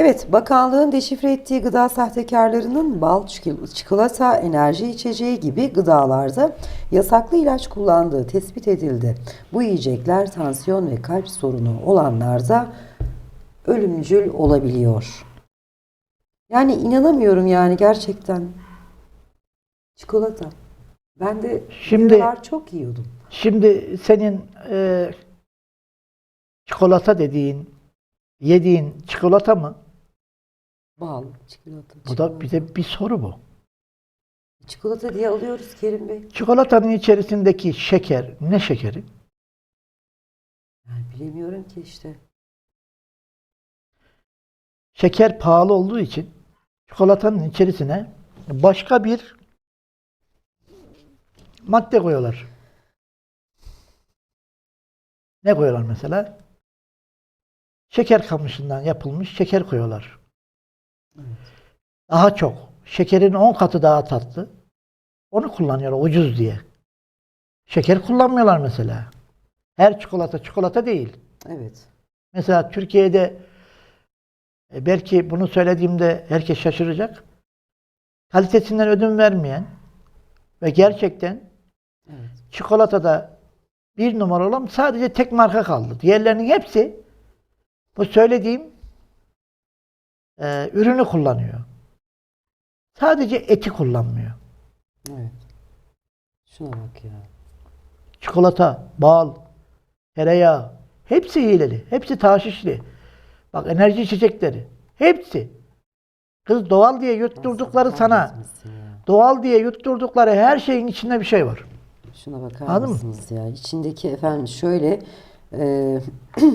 Evet, bakanlığın deşifre ettiği gıda sahtekarlarının bal, çik- çikolata, enerji içeceği gibi gıdalarda yasaklı ilaç kullandığı tespit edildi. Bu yiyecekler tansiyon ve kalp sorunu olanlarda ölümcül olabiliyor. Yani inanamıyorum yani gerçekten. Çikolata. Ben de Şimdi- çok yiyordum. Şimdi senin e, çikolata dediğin, yediğin çikolata mı? Bal, çikolata. Bu da bize bir soru bu. Çikolata diye alıyoruz Kerim Bey. Çikolatanın içerisindeki şeker ne şekeri? Yani bilemiyorum ki işte. Şeker pahalı olduğu için çikolatanın içerisine başka bir madde koyuyorlar. Ne koyuyorlar mesela? Şeker kamışından yapılmış şeker koyuyorlar. Daha çok. Şekerin 10 katı daha tatlı. Onu kullanıyorlar ucuz diye. Şeker kullanmıyorlar mesela. Her çikolata çikolata değil. Evet. Mesela Türkiye'de e, belki bunu söylediğimde herkes şaşıracak. Kalitesinden ödün vermeyen ve gerçekten Evet. çikolatada bir numara olan sadece tek marka kaldı. Diğerlerinin hepsi bu söylediğim e, ürünü kullanıyor. Sadece eti kullanmıyor. Evet. Şuna bak ya. Çikolata, bal, tereyağı hepsi hileli. Hepsi taşişli. Bak enerji içecekleri. Hepsi. Kız doğal diye yutturdukları Nasıl sana. ya. Doğal diye yutturdukları her şeyin içinde bir şey var. Şuna bakar Anladın mı? mısınız ya? İçindeki efendim şöyle e,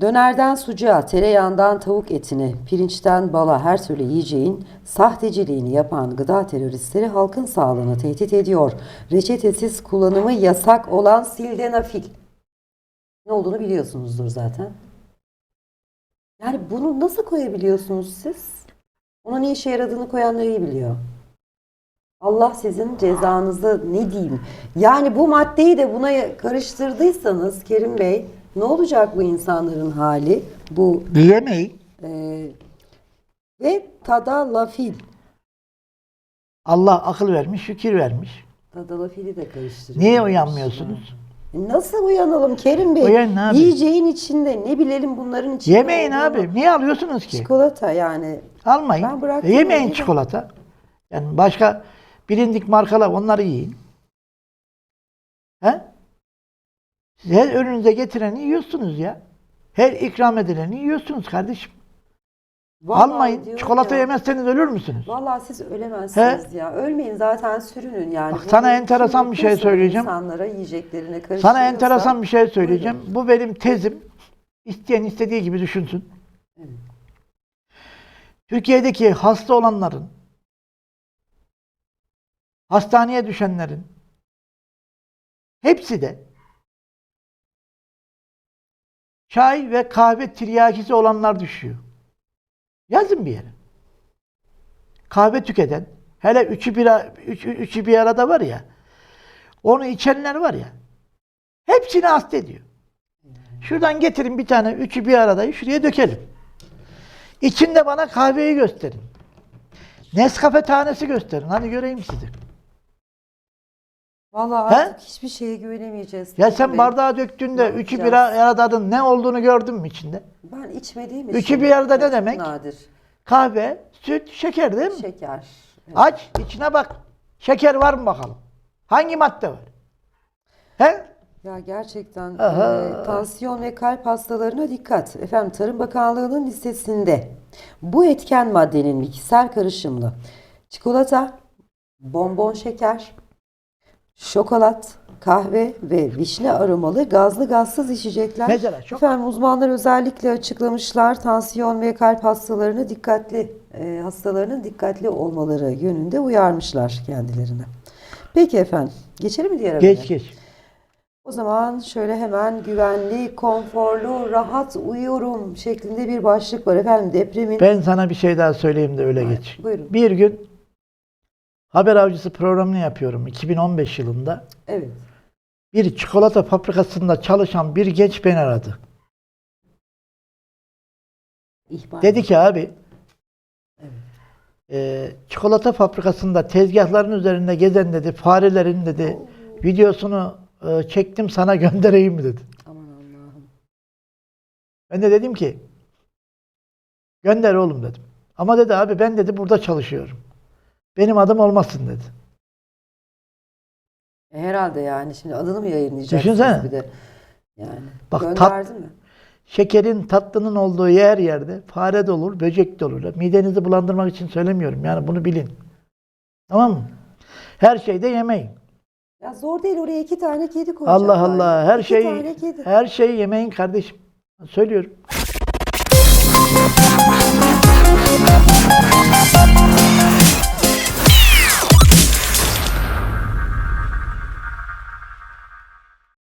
dönerden sucuğa, tereyağından tavuk etine, pirinçten bala her türlü yiyeceğin sahteciliğini yapan gıda teröristleri halkın sağlığını tehdit ediyor. Reçetesiz kullanımı yasak olan sildenafil. Ne olduğunu biliyorsunuzdur zaten. Yani bunu nasıl koyabiliyorsunuz siz? Ona ne işe yaradığını koyanlar iyi biliyor. Allah sizin cezanızı ne diyeyim? Yani bu maddeyi de buna karıştırdıysanız Kerim Bey ne olacak bu insanların hali? Bu Diyemeyin. e, ve tadalafil. Allah akıl vermiş, fikir vermiş. Tadalafili de karıştırıyor. Niye uyanmıyorsunuz? E Nasıl uyanalım Kerim Bey? Uyanın abi. Yiyeceğin içinde ne bilelim bunların içinde Yemeyin olduğunu. abi. Niye alıyorsunuz ki? Çikolata yani. Almayın. Ben bıraktım E, Yemeyin çikolata. Yani başka bilindik markalar onları yiyin. He? Siz her önünüze getireni yiyorsunuz ya. Her ikram edileni yiyorsunuz kardeşim. Vallahi Almayın. diyorum Çikolata ya. yemezseniz ölür müsünüz? Vallahi siz ölemezsiniz ya. Ölmeyin zaten sürünün yani. Bak sana Bunu enteresan kim bir şey söyleyeceğim. İnsanlara yiyeceklerine Sana karıştırıyorsa- enteresan bir şey söyleyeceğim. Bu benim tezim. İsteyen istediği gibi düşünsün. Türkiye'deki hasta olanların, hastaneye düşenlerin hepsi de çay ve kahve tiryakisi olanlar düşüyor. Yazın bir yere. Kahve tüketen, hele üçü bir, üç, üçü bir arada var ya, onu içenler var ya, hepsini hasta ediyor. Şuradan getirin bir tane üçü bir aradayı şuraya dökelim. İçinde bana kahveyi gösterin. Nescafe tanesi gösterin. Hadi göreyim sizi. Vallahi He? artık hiçbir şeye güvenemeyeceğiz. Ya sen Bey. bardağa döktüğünde Ne üçü bir yapacağız? aradadın ne olduğunu gördün mü içinde? Ben içmediğim için. Üçü bir arada ne demek? Nadir. Kahve, süt, şeker değil mi? Şeker. Evet. Aç, içine bak. Şeker var mı bakalım? Hangi madde var? He? Ya gerçekten e, tansiyon ve kalp hastalarına dikkat. Efendim Tarım Bakanlığı'nın listesinde bu etken maddenin mikser karışımlı çikolata, bonbon şeker, şokolat, kahve ve vişne aromalı gazlı gazsız içecekler. Mesela çok- Efendim uzmanlar özellikle açıklamışlar tansiyon ve kalp hastalarını dikkatli e, hastalarının dikkatli olmaları yönünde uyarmışlar kendilerine. Peki efendim geçelim mi diğer habere? Geç geç. O zaman şöyle hemen güvenli, konforlu, rahat uyuyorum şeklinde bir başlık var efendim depremin. Ben sana bir şey daha söyleyeyim de öyle geç. Buyurun. Bir gün Haber Avcısı programını yapıyorum 2015 yılında. Evet. Bir çikolata fabrikasında çalışan bir genç beni aradı. İhbar. Dedi ki abi e, çikolata fabrikasında tezgahların üzerinde gezen dedi farelerin dedi videosunu e, çektim sana göndereyim mi dedi. Aman Allah'ım. Ben de dedim ki gönder oğlum dedim. Ama dedi abi ben dedi burada çalışıyorum. Benim adım olmasın dedi. E, herhalde yani şimdi adını mı yayınlayacaksınız Düşünsene. bir de? Yani. Bak, Gönderdi mi? Şekerin tatlının olduğu yer yerde fare de olur, böcek de olur. Midenizi bulandırmak için söylemiyorum. Yani bunu bilin. Tamam mı? Her şeyde yemeyin. Ya zor değil oraya iki tane kedi koyacaklar. Allah Allah. Her şey kedi. her şey yemeyin kardeşim. Söylüyorum.